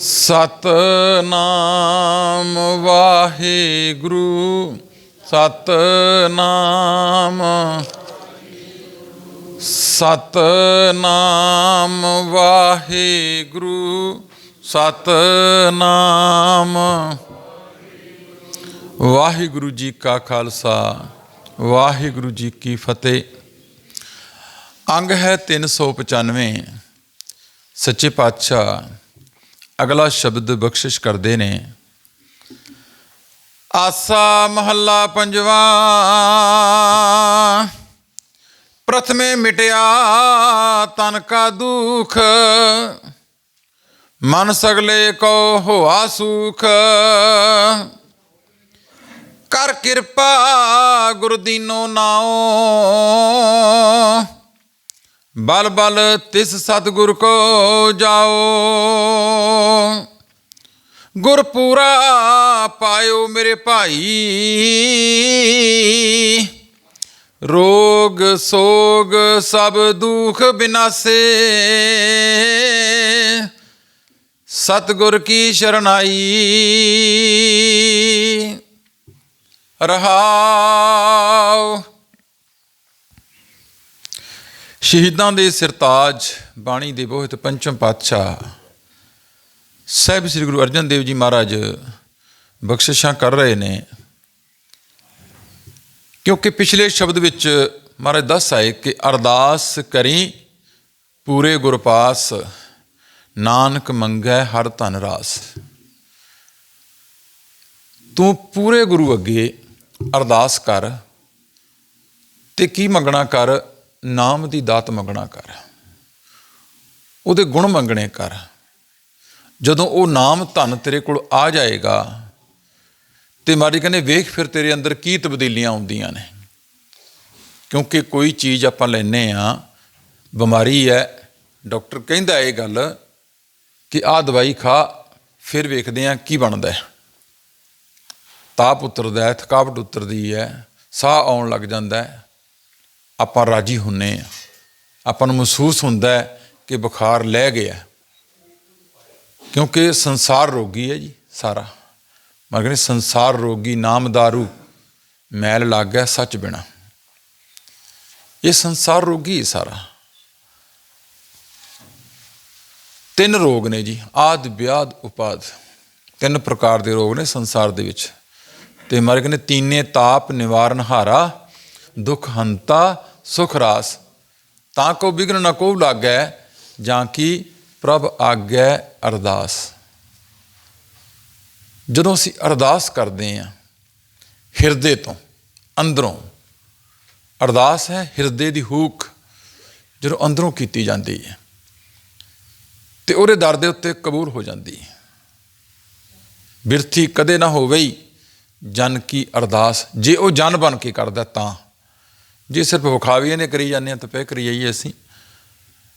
ਸਤਨਾਮ ਵਾਹਿਗੁਰੂ, ਸਤਨਾਮ ਸਤਨਾਮ ਵਾਹਿਗੁਰੂ ਸਤਨਾਮ। ਵਾਹਿਗੁਰੂ ਜੀ ਕਾ ਖਾਲਸਾ, ਵਾਹਿਗੁਰੂ ਜੀ ਕੀ ਫਤਿਹ। ਅੰਗ ਹੈ 395 ਸੱਚੇ ਪਾਤਸ਼ਾਹ ਅਗਲਾ ਸ਼ਬਦ ਬਖਸ਼ਿਸ਼ ਕਰਦੇ ਨੇ। ਆਸਾ ਮਹੱਲਾ ਪੰਜਵਾ। ਪ੍ਰਥਮੇ ਮਿਟਿਆ ਤਨ ਕਾ ਦੁਖ। ਮਨ ਸਗਲੇ ਕੋ ਹੋਆ ਸੁਖ। ਕਰ ਕਿਰਪਾ ਗੁਰ ਦੀਨੋ ਨਾਉ। ਬਲ ਬਲ ਤਿਸ ਸਤਿਗੁਰ ਕੋ ਜਾਓ। ਗੁਰ ਪੂਰਾ ਪਾਇਓ ਮੇਰੇ ਭਾਈ। ਰੋਗ ਸੋਗ ਸਭ ਦੁਖ ਬਿਨਾਸੇ। ਸਤਿਗੁਰ ਕੀ ਸ਼ਰਨਾਈ। ਰਹਾਉ ਸ਼ਹੀਦਾਂ ਦੇ ਸਿਰਤਾਜ ਬਾਣੀ ਦੇ ਬੋਹਿਤ ਪੰਚਮ ਪਾਤਸ਼ਾਹ ਸਾਹਿਬ ਸ੍ਰੀ ਗੁਰੂ ਅਰਜਨ ਦੇਵ ਜੀ ਮਹਾਰਾਜ ਬਖਸ਼ਿਸ਼ਾਂ ਕਰ ਰਹੇ ਨੇ। ਕਿਉਂਕਿ ਪਿਛਲੇ ਸ਼ਬਦ ਵਿੱਚ ਮਹਾਰਾਜ ਦੱਸ ਆਏ ਕਿ ਅਰਦਾਸ ਕਰੀ ਪੂਰੇ ਗੁਰਪਾਸ, ਨਾਨਕ ਮੰਗੈ ਹਰ ਧਨ ਰਾਸ। ਤੂੰ ਪੂਰੇ ਗੁਰੂ ਅੱਗੇ ਅਰਦਾਸ ਕਰ ਤੇ ਕੀ ਮੰਗਣਾ ਕਰ? ਨਾਮ ਦੀ ਦਾਤ ਮੰਗਣਾ ਕਰ। ਉਹਦੇ ਗੁਣ ਮੰਗਣੇ ਕਰ। ਜਦੋਂ ਉਹ ਨਾਮ ਧਨ ਤੇਰੇ ਕੋਲ ਆ ਜਾਏਗਾ, ਤੇ ਮਾਰੀ ਕਹਿੰਦੇ ਵੇਖ ਫਿਰ ਤੇਰੇ ਅੰਦਰ ਕੀ ਤਬਦੀਲੀਆਂ ਆਉਂਦੀਆਂ ਨੇ। ਕਿਉਂਕਿ ਕੋਈ ਚੀਜ਼ ਆਪਾਂ ਲੈਨੇ ਆ ਬਿਮਾਰੀ ਹੈ, ਡਾਕਟਰ ਕਹਿੰਦਾ ਇਹ ਗੱਲ ਕਿ ਆਹ ਦਵਾਈ ਖਾ, ਫਿਰ ਵੇਖਦੇ ਆ ਕੀ ਬਣਦਾ ਹੈ। ਤਾਪ ਉਤਰਦਾ ਹੈ, ਥਕਾਵਟ ਉਤਰਦੀ ਹੈ, ਸਾਹ ਆਉਣ ਲੱਗ ਜਾਂਦਾ ਹੈ। ਆਪਾਂ ਰਾਜੀ ਹੁੰਨੇ ਆ। ਆਪਾਂ ਨੂੰ ਮਹਿਸੂਸ ਹੁੰਦਾ ਹੈ ਕਿ ਬੁਖਾਰ ਲੈ ਗਿਆ। ਕਿਉਂਕਿ ਸੰਸਾਰ ਰੋਗੀ ਹੈ ਜੀ ਸਾਰਾ। ਮੈਂ ਕਹਿੰਦੇ ਸੰਸਾਰ ਰੋਗੀ ਨਾਮ ਦਾਰੂ ਮੈਲ ਲੱਗ ਗਿਆ ਸੱਚ ਬਿਨਾ। ਇਹ ਸੰਸਾਰ ਰੋਗੀ ਹੈ ਸਾਰਾ। ਤਿੰਨ ਰੋਗ ਨੇ ਜੀ, ਆਦ, ਵਿਆਦ, ਉਪਾਦ। ਤਿੰਨ ਪ੍ਰਕਾਰ ਦੇ ਰੋਗ ਨੇ ਸੰਸਾਰ ਦੇ ਵਿੱਚ। ਤੇ ਮਰ ਕਹਿੰਦੇ ਤੀਨੇ ਤਾਪ, ਨਿਵਾਰਨ ਹਾਰਾ ਦੁਖ ਹੰਤਾ, ਸੁਖ ਰਾਸ। ਤਾਂ ਕੋ ਬਿਗਨ ਨ ਕੋ ਲਾਗੈ, ਜਾਂ ਕੀ ਪ੍ਰਭ ਆਗੈ ਅਰਦਾਸ। ਜਦੋਂ ਅਸੀਂ ਅਰਦਾਸ ਕਰਦੇ ਹਾਂ ਹਿਰਦੇ ਤੋਂ, ਅੰਦਰੋਂ, ਅਰਦਾਸ ਹੈ ਹਿਰਦੇ ਦੀ ਹੂਕ, ਜਦੋਂ ਅੰਦਰੋਂ ਕੀਤੀ ਜਾਂਦੀ ਹੈ, ਤੇ ਉਹਦੇ ਦਰ ਦੇ ਉੱਤੇ ਕਬੂਲ ਹੋ ਜਾਂਦੀ ਹੈ। ਬਿਰਥੀ ਕਦੇ ਨਾ ਹੋਵੇ ਹੀ ਜਨ ਕੀ ਅਰਦਾਸ, ਜੇ ਉਹ ਜਨ ਬਣ ਕੇ ਕਰਦਾ ਤਾਂ ਜੇ ਸਿਰਫ ਵਿਖਾਵੇ ਨੇ ਕਰੀ ਜਾਂਦੇ ਆ ਤਾਂ ਪੈ ਕਰੀ ਜਾਈਏ ਅਸੀਂ।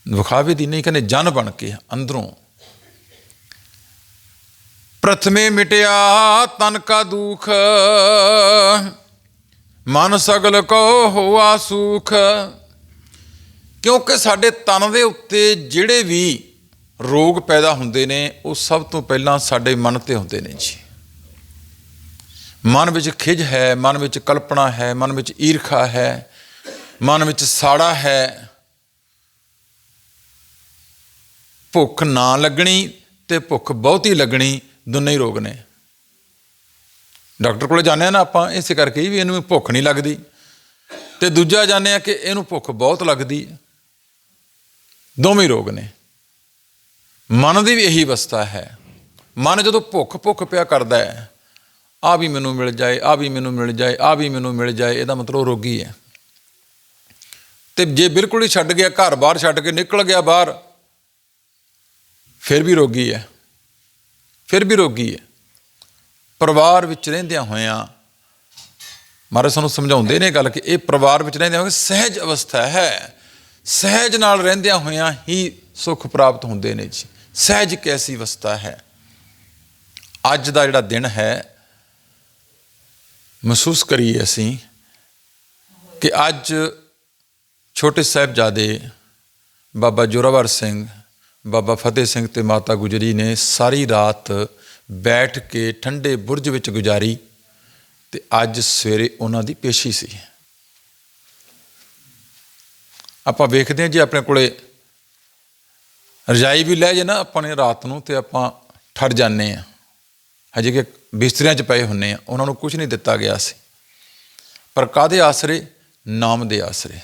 ਵਿਖਾਵੇ ਦੀ ਨਹੀਂ, ਕਹਿੰਦੇ ਜਨ ਬਣ ਕੇ ਅੰਦਰੋਂ। ਪ੍ਰਥਮੇ ਮਿਟਿਆ ਤਨ ਕਾ ਦੁਖ, ਮਨ ਸਗਲ ਕੋ ਹੋਆ ਸੁਖ। ਕਿਉਂਕਿ ਸਾਡੇ ਤਨ ਦੇ ਉੱਤੇ ਜਿਹੜੇ ਵੀ ਰੋਗ ਪੈਦਾ ਹੁੰਦੇ ਨੇ, ਉਹ ਸਭ ਤੋਂ ਪਹਿਲਾਂ ਸਾਡੇ ਮਨ ਤੇ ਹੁੰਦੇ ਨੇ ਜੀ। ਮਨ ਵਿੱਚ ਖਿਜ ਹੈ, ਮਨ ਵਿੱਚ ਕਲਪਨਾ ਹੈ, ਮਨ ਵਿੱਚ ਈਰਖਾ ਹੈ ਮਨ ਵਿੱਚ ਸਾੜਾ ਹੈ। ਭੁੱਖ ਨਾ ਲੱਗਣੀ ਤੇ ਭੁੱਖ ਬਹੁਤੀ ਲੱਗਣੀ ਦੋਨੇ ਹੀ ਰੋਗ ਨੇ। ਡਾਕਟਰ ਕੋਲ ਜਾਂਦੇ ਆ ਨਾ ਆਪਾਂ, ਇਸੇ ਕਰਕੇ ਵੀ ਇਹਨੂੰ ਭੁੱਖ ਨਹੀਂ ਲੱਗਦੀ। ਤੇ ਦੂਜਾ ਜਾਂਦੇ ਆ ਕਿ ਇਹਨੂੰ ਭੁੱਖ ਬਹੁਤ ਲੱਗਦੀ। ਹੈ ਦੋਵੇਂ ਰੋਗ ਨੇ। ਮਨ ਦੀ ਵੀ ਇਹੀ ਅਵਸਥਾ ਹੈ। ਮਨ ਜਦੋਂ ਭੁੱਖ ਭੁੱਖ ਪਿਆ ਕਰਦਾ ਹੈ, ਆ ਵੀ ਮੈਨੂੰ ਮਿਲ ਜਾਏ, ਆ ਵੀ ਮੈਨੂੰ ਮਿਲ ਜਾਏ, ਆ ਵੀ ਮੈਨੂੰ ਮਿਲ ਜਾਏ, ਇਹਦਾ ਮਤਲਬ ਰੋਗੀ ਹੈ। ਤੇ ਜੇ ਬਿਲਕੁਲ ਹੀ ਛੱਡ ਗਿਆ, ਘਰ ਬਾਹਰ ਛੱਡ ਕੇ ਨਿਕਲ ਗਿਆ ਬਾਹਰ, ਫਿਰ ਵੀ ਰੋਗੀ ਹੈ। ਫਿਰ ਵੀ ਰੋਗੀ ਹੈ। ਪਰਿਵਾਰ ਵਿੱਚ ਰਹਿੰਦਿਆਂ ਹੋਇਆਂ ਮਹਾਰਾਜ ਸਾਨੂੰ ਸਮਝਾਉਂਦੇ ਨੇ ਗੱਲ ਕਿ ਇਹ ਪਰਿਵਾਰ ਵਿੱਚ ਰਹਿੰਦਿਆਂ ਹੋਇਆਂ ਸਹਿਜ ਅਵਸਥਾ ਹੈ। ਸਹਿਜ ਨਾਲ ਰਹਿੰਦਿਆਂ ਹੋਇਆਂ ਹੀ ਸੁੱਖ ਪ੍ਰਾਪਤ ਹੁੰਦੇ ਨੇ ਜੀ। ਸਹਿਜ ਕੈਸੀ ਅਵਸਥਾ ਹੈ। ਅੱਜ ਦਾ ਜਿਹੜਾ ਦਿਨ ਹੈ, ਮਹਿਸੂਸ ਕਰੀਏ ਅਸੀਂ ਕਿ ਅੱਜ ਛੋਟੇ ਸਾਹਿਬਜ਼ਾਦੇ ਬਾਬਾ ਜੋਰਾਵਰ ਸਿੰਘ, ਬਾਬਾ ਫਤਿਹ ਸਿੰਘ ਤੇ ਮਾਤਾ ਗੁਜਰੀ ਨੇ ਸਾਰੀ ਰਾਤ ਬੈਠ ਕੇ ਠੰਡੇ ਬੁਰਜ ਵਿੱਚ ਗੁਜ਼ਾਰੀ ਤੇ ਅੱਜ ਸਵੇਰੇ ਉਹਨਾਂ ਦੀ ਪੇਸ਼ੀ ਸੀ। ਆਪਾਂ ਵੇਖਦੇ ਹਾਂ ਜੀ ਆਪਣੇ ਕੋਲੇ ਰਜਾਈ ਵੀ ਲੈ ਜੇ ਨਾ ਆਪਾਂ ਨੇ ਰਾਤ ਨੂੰ ਤੇ ਆਪਾਂ ਠਰ ਜਾਂਦੇ ਆ ਹਜੇ ਕਿ ਬਿਸਤਰਿਆਂ 'ਚ ਪਏ ਹੁੰਨੇ ਆ ਉਹਨਾਂ ਨੂੰ ਕੁਝ ਨਹੀਂ ਦਿੱਤਾ ਗਿਆ ਸੀ। ਪਰ ਕਾਦੇ ਆਸਰੇ? ਨਾਮ ਦੇ ਆਸਰੇ।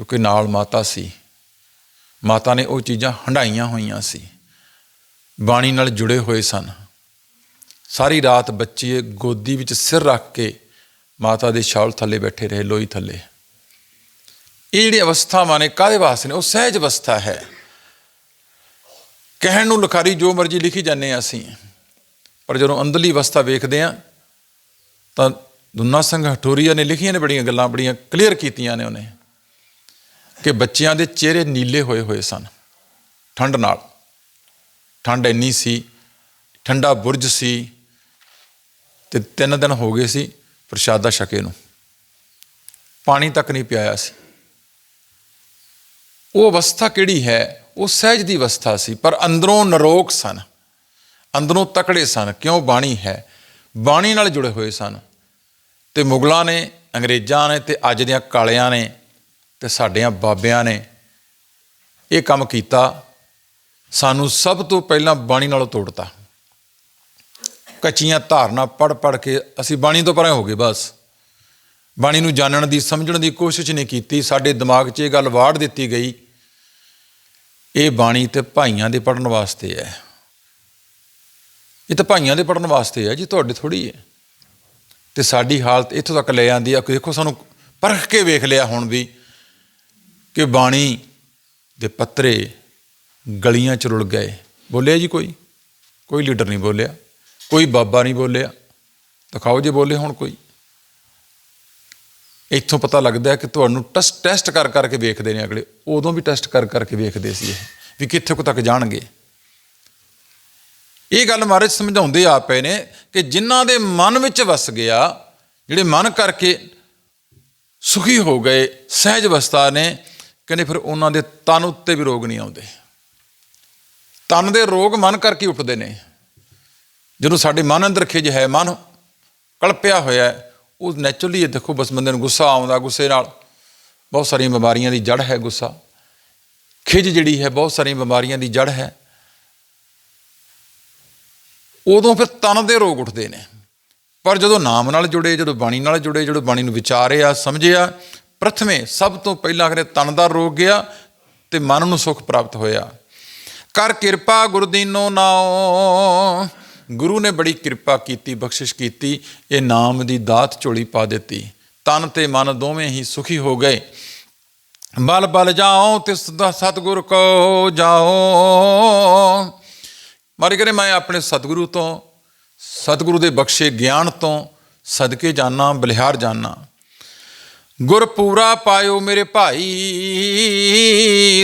ਕਿਉਂਕਿ ਨਾਲ ਮਾਤਾ ਸੀ। ਮਾਤਾ ਨੇ ਉਹ ਚੀਜ਼ਾਂ ਹੰਡਾਈਆਂ ਹੋਈਆਂ ਸੀ। ਬਾਣੀ ਨਾਲ ਜੁੜੇ ਹੋਏ ਸਨ। ਸਾਰੀ ਰਾਤ ਬੱਚੇ ਗੋਦੀ ਵਿੱਚ ਸਿਰ ਰੱਖ ਕੇ ਮਾਤਾ ਦੇ ਛਾਲ ਥੱਲੇ ਬੈਠੇ ਰਹੇ, ਲੋਈ ਥੱਲੇ। ਇਹ ਜਿਹੜੀ ਅਵਸਥਾਵਾਂ ਨੇ ਕਾਦੇ ਵਾਸਤੇ ਨੇ? ਉਹ ਸਹਿਜ ਅਵਸਥਾ ਹੈ। ਕਹਿਣ ਨੂੰ ਲਖਾਰੀ ਜੋ ਮਰਜ਼ੀ ਲਿਖੀ ਜਾਂਦੇ ਆ ਅਸੀਂ। ਪਰ ਜਦੋਂ ਅੰਦਰਲੀ ਅਵਸਥਾ ਵੇਖਦੇ ਆ ਤਾਂ ਦੁਨਾ ਸਿੰਘ ਹਟੋਰੀਆ ਨੇ ਲਿਖੀਆਂ ਨੇ ਬੜੀਆਂ ਗੱਲਾਂ, ਬੜੀਆਂ ਕਲੀਅਰ ਕੀਤੀਆਂ ਨੇ ਉਹਨੇ। ਕਿ ਬੱਚਿਆਂ ਦੇ ਚਿਹਰੇ ਨੀਲੇ ਹੋਏ ਹੋਏ ਸਨ। ਠੰਡ ਨਾਲ। ਠੰਡ ਇੰਨੀ ਸੀ, ਠੰਡਾ ਬੁਰਜ ਸੀ ਤੇ ਤਿੰਨ ਦਿਨ ਹੋ ਗਏ ਸੀ ਪ੍ਰਸ਼ਾਦਾ ਛਕੇ ਨੂੰ। ਪਾਣੀ ਤੱਕ ਨਹੀਂ ਪਿਆਇਆ ਸੀ। ਉਹ ਅਵਸਥਾ ਕਿਹੜੀ ਹੈ? ਉਹ ਸਹਿਜ ਦੀ ਅਵਸਥਾ ਸੀ, ਪਰ ਅੰਦਰੋਂ ਨਰੋਕ ਸਨ। ਅੰਦਰੋਂ ਤਕੜੇ ਸਨ, ਕਿਉਂ ਬਾਣੀ ਹੈ? ਬਾਣੀ ਨਾਲ ਜੁੜੇ ਹੋਏ ਸਨ। ਤੇ ਮੁਗਲਾਂ ਨੇ, ਅੰਗਰੇਜ਼ਾਂ ਨੇ ਤੇ ਅੱਜ ਦੀਆਂ ਕਾਲਿਆਂ ਨੇ ਤੇ ਸਾਡਿਆਂ ਬਾਬਿਆਂ ਨੇ ਇਹ ਕੰਮ ਕੀਤਾ, ਸਾਨੂੰ ਸਭ ਤੋਂ ਪਹਿਲਾਂ ਬਾਣੀ ਨਾਲੋਂ ਤੋੜਤਾ। ਕੱਚੀਆਂ ਧਾਰਨਾ ਪੜ ਪੜ ਕੇ ਅਸੀਂ ਬਾਣੀ ਤੋਂ ਪਰੇ ਹੋ ਗਏ ਬਸ। ਬਾਣੀ ਨੂੰ ਜਾਣਨ ਦੀ, ਸਮਝਣ ਦੀ ਕੋਸ਼ਿਸ਼ ਨਹੀਂ ਕੀਤੀ, ਸਾਡੇ ਦਿਮਾਗ 'ਚ ਇਹ ਗੱਲ ਵਾੜ ਦਿੱਤੀ ਗਈ। ਇਹ ਬਾਣੀ ਤੇ ਭਾਈਆਂ ਦੇ ਪੜਨ ਵਾਸਤੇ ਹੈ। ਇਹ ਤਾਂ ਭਾਈਆਂ ਦੇ ਪੜਨ ਵਾਸਤੇ ਹੈ ਜੀ, ਤੁਹਾਡੇ ਥੋੜੀ ਹੈ। ਤੇ ਸਾਡੀ ਹਾਲਤ ਇੱਥੋਂ ਤੱਕ ਲੈ ਆਂਦੀ ਆ ਕਿ ਦੇਖੋ ਸਾਨੂੰ ਪਰਖ ਕੇ ਵੇਖ ਲਿਆ ਹੁਣ ਵੀ। ਕਿ ਬਾਣੀ ਦੇ ਪੱਤਰੇ ਗਲੀਆਂ ਚ ਰੁਲ ਗਏ। ਬੋਲਿਆ ਜੀ ਕੋਈ? ਕੋਈ ਲੀਡਰ ਨਹੀਂ ਬੋਲਿਆ। ਕੋਈ ਬਾਬਾ ਨਹੀਂ ਬੋਲਿਆ। ਦਿਖਾਓ ਜੇ ਬੋਲੇ ਹੁਣ ਕੋਈ। ਇੱਥੋਂ ਪਤਾ ਲੱਗਦਾ ਕਿ ਤੁਹਾਨੂੰ ਟੈਸਟ ਟੈਸਟ ਕਰ, ਕਰਕੇ ਵੇਖਦੇ ਨੇ ਅਗਲੇ। ਉਦੋਂ ਵੀ ਟੈਸਟ ਕਰ, ਕਰਕੇ ਵੇਖਦੇ ਸੀ ਇਹ, ਵੀ ਕਿੱਥੇ ਕੁ ਤੱਕ ਜਾਣਗੇ। ਇਹ ਗੱਲ ਮਹਾਰਾਜ ਸਮਝਾਉਂਦੇ ਆ ਪਏ ਨੇ ਕਿ ਜਿਨ੍ਹਾਂ ਦੇ ਮਨ ਵਿੱਚ ਵਸ ਗਿਆ, ਜਿਹੜੇ ਮਨ ਕਰਕੇ ਸੁਖੀ ਹੋ ਗਏ, ਸਹਿਜ ਅਵਸਥਾ ਨੇ ਕਹਿੰਦੇ ਫਿਰ ਉਹਨਾਂ ਦੇ ਤਨ ਉੱਤੇ ਵੀ ਰੋਗ ਨਹੀਂ ਆਉਂਦੇ। ਤਨ ਦੇ ਰੋਗ ਮਨ ਕਰਕੇ ਉੱਠਦੇ ਨੇ। ਜਦੋਂ ਸਾਡੇ ਮਨ ਅੰਦਰ ਖਿਜ ਹੈ, ਮਨ ਕਲਪਿਆ ਹੋਇਆ ਉਹ ਨੈਚੁਰਲੀ ਇਹ ਦੇਖੋ ਬਸ ਬੰਦੇ ਨੂੰ ਗੁੱਸਾ ਆਉਂਦਾ ਗੁੱਸੇ ਨਾਲ। ਬਹੁਤ ਸਾਰੀਆਂ ਬਿਮਾਰੀਆਂ ਦੀ ਜੜ ਹੈ ਗੁੱਸਾ। ਖਿਜ ਜਿਹੜੀ ਹੈ, ਬਹੁਤ ਸਾਰੀਆਂ ਬਿਮਾਰੀਆਂ ਦੀ ਜੜ ਹੈ। ਉਦੋਂ ਫਿਰ ਤਨ ਦੇ ਰੋਗ ਉੱਠਦੇ ਨੇ। ਪਰ ਜਦੋਂ ਨਾਮ ਨਾਲ ਜੁੜੇ, ਜਦੋਂ ਬਾਣੀ ਨਾਲ ਜੁੜੇ, ਜਦੋਂ ਬਾਣੀ ਨੂੰ ਵਿਚਾਰਿਆ, ਸਮਝਿਆ ਪ੍ਰਥਮੇ ਸਭ ਤੋਂ ਪਹਿਲਾਂ ਕਰੇ ਤਨ ਦਾ ਰੋਗ ਗਿਆ ਤੇ ਮਨ ਨੂੰ ਸੁਖ ਪ੍ਰਾਪਤ ਹੋਇਆ। ਕਰ ਕਿਰਪਾ ਗੁਰਦੀਨੋ ਨਾਉ। ਗੁਰੂ ਨੇ ਬੜੀ ਕਿਰਪਾ ਕੀਤੀ, ਬਖਸ਼ਿਸ਼ ਕੀਤੀ, ਇਹ ਨਾਮ ਦੀ ਦਾਤ ਝੋਲੀ ਪਾ ਦਿੱਤੀ। ਤਨ ਤੇ ਮਨ ਦੋਵੇਂ ਹੀ ਸੁਖੀ ਹੋ ਗਏ। ਬਲ ਬਲ ਜਾਓ ਤਿਸ ਦਾ ਸਤਿਗੁਰ ਕੋ ਜਾਓ ਮਾਰੇ ਕਰੇ ਮੈਂ ਆਪਣੇ ਸਤਿਗੁਰੂ ਤੋਂ, ਸਤਿਗੁਰੂ ਦੇ ਬਖਸ਼ੇ ਗਿਆਨ ਤੋਂ ਸਦਕੇ ਜਾਣਾ ਬਲਿਹਾਰ ਜਾਣਾ ਗੁਰ ਪੂਰਾ ਪਾਇਓ ਮੇਰੇ ਭਾਈ,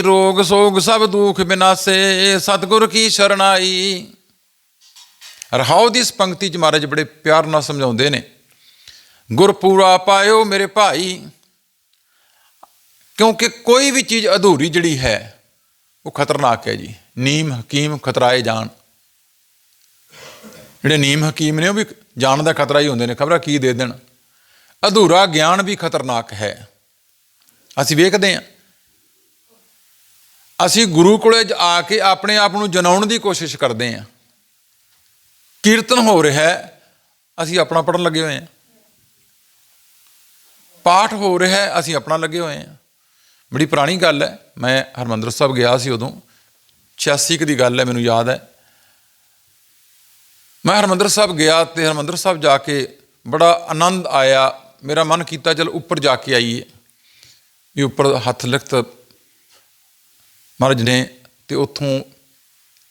ਰੋਗ ਸੋਗ ਸਭ ਦੁਖ ਬਿਨਾਸੇ, ਸਤਿਗੁਰ ਕੀ ਸ਼ਰਣਾਈ। ਰਹਾਉ ਦੀ ਇਸ ਪੰਕਤੀ ਚ ਮਹਾਰਾਜ ਬੜੇ ਪਿਆਰ ਨਾਲ ਸਮਝਾਉਂਦੇ ਨੇ, ਗੁਰ ਪੂਰਾ ਪਾਇਓ ਮੇਰੇ ਭਾਈ, ਕਿਉਂਕਿ ਕੋਈ ਵੀ ਚੀਜ਼ ਅਧੂਰੀ ਜਿਹੜੀ ਹੈ, ਉਹ ਖਤਰਨਾਕ ਹੈ ਜੀ। ਨੀਮ, ਹਕੀਮ ਖਤਰਾਏ ਜਾਣ। ਜਿਹੜੇ ਨੀਮ, ਹਕੀਮ ਨੇ ਉਹ ਵੀ ਜਾਣ ਦਾ ਖਤਰਾ ਹੀ ਹੁੰਦੇ ਨੇ, ਖਬਰਾਂ ਕੀ ਦੇ ਦੇਣ। ਅਧੂਰਾ ਗਿਆਨ ਵੀ ਖਤਰਨਾਕ ਹੈ। ਅਸੀਂ ਵੇਖਦੇ ਹਾਂ। ਅਸੀਂ ਗੁਰੂ ਕੋਲੇ ਆ ਕੇ ਆਪਣੇ ਆਪ ਨੂੰ ਜਨਾਉਣ ਦੀ ਕੋਸ਼ਿਸ਼ ਕਰਦੇ ਹਾਂ। ਕੀਰਤਨ ਹੋ ਰਿਹਾ ਹੈ। ਅਸੀਂ ਆਪਣਾ ਪੜਨ ਲੱਗੇ ਹੋਏ ਹਾਂ। ਪਾਠ ਹੋ ਰਿਹਾ ਹੈ। ਅਸੀਂ ਆਪਣਾ ਲੱਗੇ ਹੋਏ ਹਾਂ। ਬੜੀ ਪੁਰਾਣੀ ਗੱਲ ਹੈ। ਮੈਂ ਹਰਮੰਦਰ ਸਾਹਿਬ ਗਿਆ ਸੀ ਉਦੋਂ। 86 ਦੀ ਗੱਲ ਹੈ, ਮੈਨੂੰ ਯਾਦ ਹੈ। ਮੈਂ ਹਰਮੰਦਰ ਸਾਹਿਬ ਗਿਆ ਤੇ ਹਰਮੰਦਰ ਸਾਹਿਬ ਜਾ ਕੇ ਬੜਾ ਆਨੰਦ ਆਇਆ। ਮੇਰਾ ਮਨ ਕੀਤਾ ਚਲ ਉੱਪਰ ਜਾ ਕੇ ਆਈਏ। ਵੀ ਉੱਪਰ ਹੱਥ ਲਿਖਤ ਮਹਾਰਾਜ ਨੇ ਤੇ ਉੱਥੋਂ